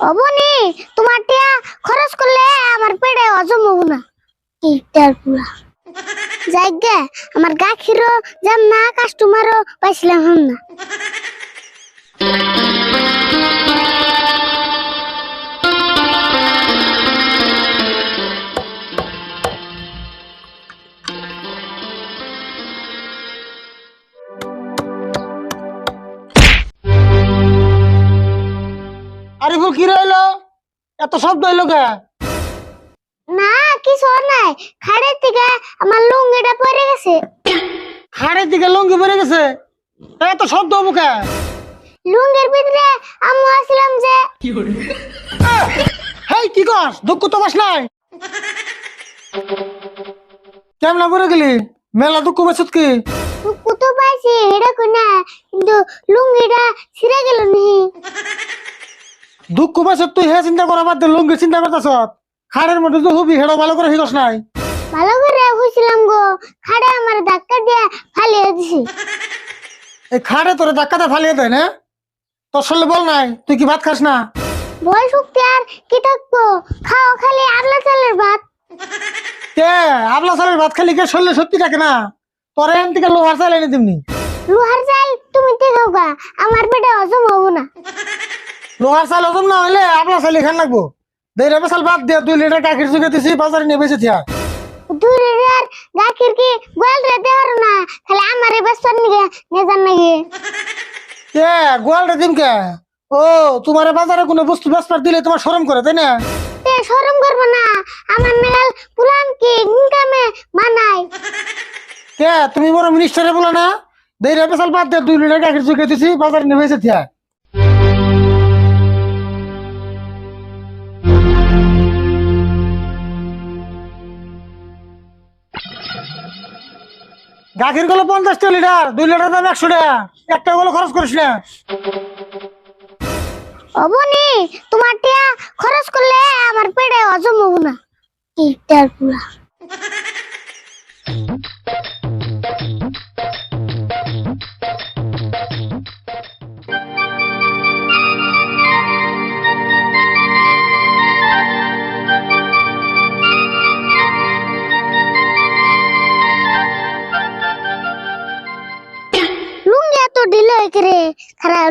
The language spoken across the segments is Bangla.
অবনি তোমার টিয়া খরচ করলে আমার পেটে হজম হব না। এইটার পুরা যাইগে, আমার গাখিরও যাম না কাস্টমারও পাইছিলাম না। কি রইল? এত শব্দ হইল কে? না কিছু নাই। খাড়ের থেকে আমার লুঙ্গিটা পরে গেছে। খাড়ের দিকে লঙ্গি পড়ে গেছে? তা এত শব্দ হব কে? লুঙ্গির ভিতরে আম্মু আসলাম যে। হেই কি কর দুঃখ তো বাস নাই। কেমন করে গেলি? মেলা দুঃখ বাসত কি? কত পাইছি এটা কোনা কিন্তু লুঙ্গিটা ছিঁড়ে গেল নি। দুঃখ বাসত তুই হে চিন্তা করা বাদ দে লঙ্গি চিন্তা করতেছ খাড়ের মধ্যে তো হবি হেডো ভালো করে হিগস নাই। ভালো করে হইছিলাম গো। খাড়ে আমার ধাক্কা দিয়ে ফালিয়ে দিছি। এই খাড়ে তোরে ধাক্কাতে ফালিয়ে দেয় না? তোর সঙ্গে বল নাই তুই কি ভাত খাস না? বয় শক্তি আর কি থাকব? খাও খালি আগলা চালের ভাত। কে আবলা সালের ভাত খালি কে শরীরে সত্যি থাকে না? তোর এখান থেকে লোহার চাল এনে দিমনি। লোহার চাল তুমি তে খাও গা আমার পেটে হজম হব না। লোহার চাল হজম না হইলে আপনার চাল এখান লাগবো। দেড় চাল বাদ দিয়ে দুই লিটার গাখির চুকে দিছি বাজারে নিয়ে বেঁচে থিয়া। দূরে আর গাখির কি গোয়াল রে না? আমারে নেজান নাকি? কে ও তোমার বাজারে কোনো বস্তু বেসপার দিলে তোমার শরম করে তাই না? তে শরম করব না। আমার পুলান কি ইনকামে বানাই কে তুমি বড় মিনিস্টারে বলো না? দেড় বাদ দিয়ে দুই লিটার গাখির চুকে দিছি বাজারে নিয়ে বেঁচে থিয়া। গাখিরগুলো পঞ্চাশ টাকা লিটার, দুই লিটার দাম একশো টাকা। একটা গুলো খরচ করিস না। অবনি তোমার টিয়া খরচ করলে আমার পেটে হজম হব না।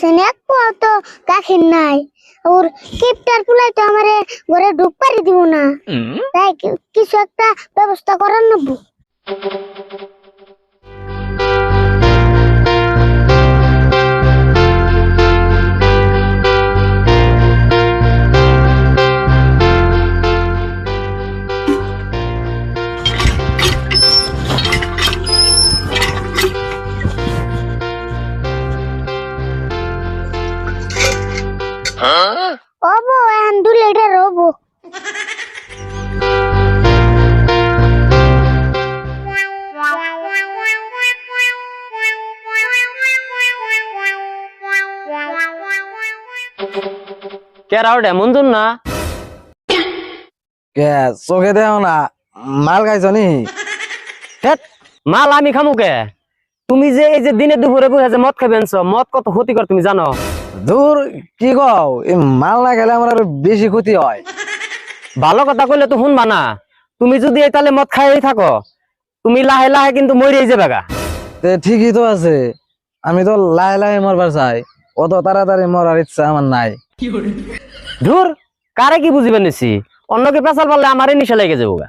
সেনে এক তো গাখির নাই। ওর কিপটার পুলাই তো আমারে ঘরে ঢুক পারি দিব না। তাই কিছু একটা ব্যবস্থা করার নেব। এখন দু লিটার ওবো কেরা না? কে চোখে দেও না। মাল খাইছ নি? মাল আমি খামু কে? তুমি যে এই যে দিনে দুপুরে বসে যে মদ খাবেন মদ কত ক্ষতিকর তুমি জানো? দূর কি কও এই মাল না খেলে আমার আরও বেশি ক্ষতি হয়। ভালো কথা কইলে তো শুনবা না। তুমি যদি এই তালে মদ খাই থাকো তুমি লাহে লাহে কিন্তু মরেই যাবে গা। তে ঠিকই তো আছে। আমি তো লাহে লাই মরবার চাই। অত তাড়াতাড়ি মরার ইচ্ছা আমার নাই। ধুর কারে কি বুঝিবে নিছি? অন্যকে পেশাল পারলে আমারই নিশা লেগে যাব গা।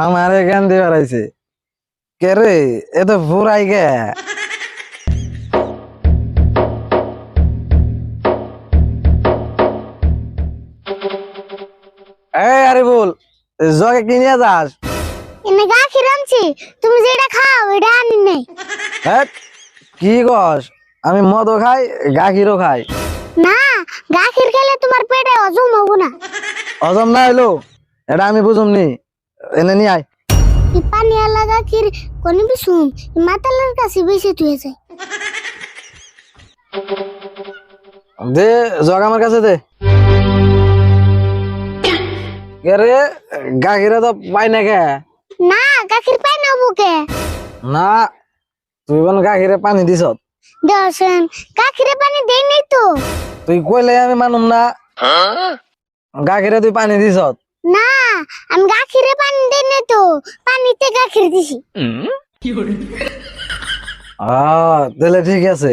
আমারে জ্ঞান দিয়ে বেড়াইছে। কে রে? এ তো ফুরাই গে। এই আরে বল জগে কিনিয়া যাস? এনে গাখির আনছি তুমি যেটা খাও এটা আনি নাই হ্যাঁ কি কস? আমি মদও খাই গাখিরও খাই। না গাখির খেলে তোমার পেটে হজম হব না। হজম না হইল এটা আমি বুঝুম নি। এনে নি আয়। ই পানি আলা গাখির কোন বিসুম মাতালের কাছে বেশি তুই যায় দে জগ আমার কাছে দে। কে রে তো পাই না কে? না গাখির পাই না বুকে না তুই বোন গাখিরে পানি দিছ। দেওয়াছেন গাখিরে পানি দেই নাই তো। তুই কইলে আমি মানুম না। গাখিরে তুই পানি দিছ। না আমি গাখিরে পানি দেই নাই তো পানিতে গাখির দিছি। আহ তাহলে ঠিক আছে।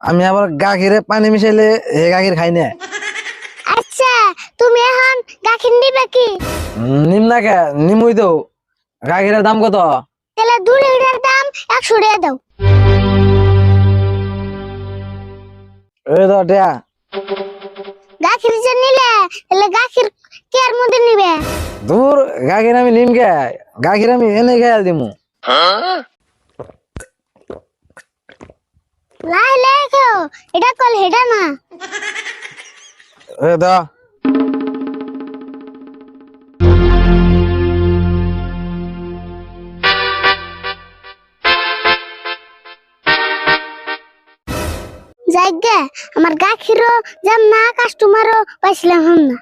আমি আবার গাখিরে পানি মিশাইলে হে গাখির খাই না। আচ্ছা তুমি এখন গাখির নিবে কি? নিম না কে? নিমুই তো। গাখিরের দাম কত? তাহলে দু লিটার দাম একশো টাকা দাও। এই তো টিয়া। গাখির যে নিলে তাহলে গাখির কেয়ার মধ্যে নিবে। দূর আমি নিম কে গাখির আমি এনে খেয়াল দিমু। লাই লাই খেও এটা কল হেডা না। এ দা। যাই গে আমার গাখিরও যাম না কাস্টমারও পাইছিলাম হম না।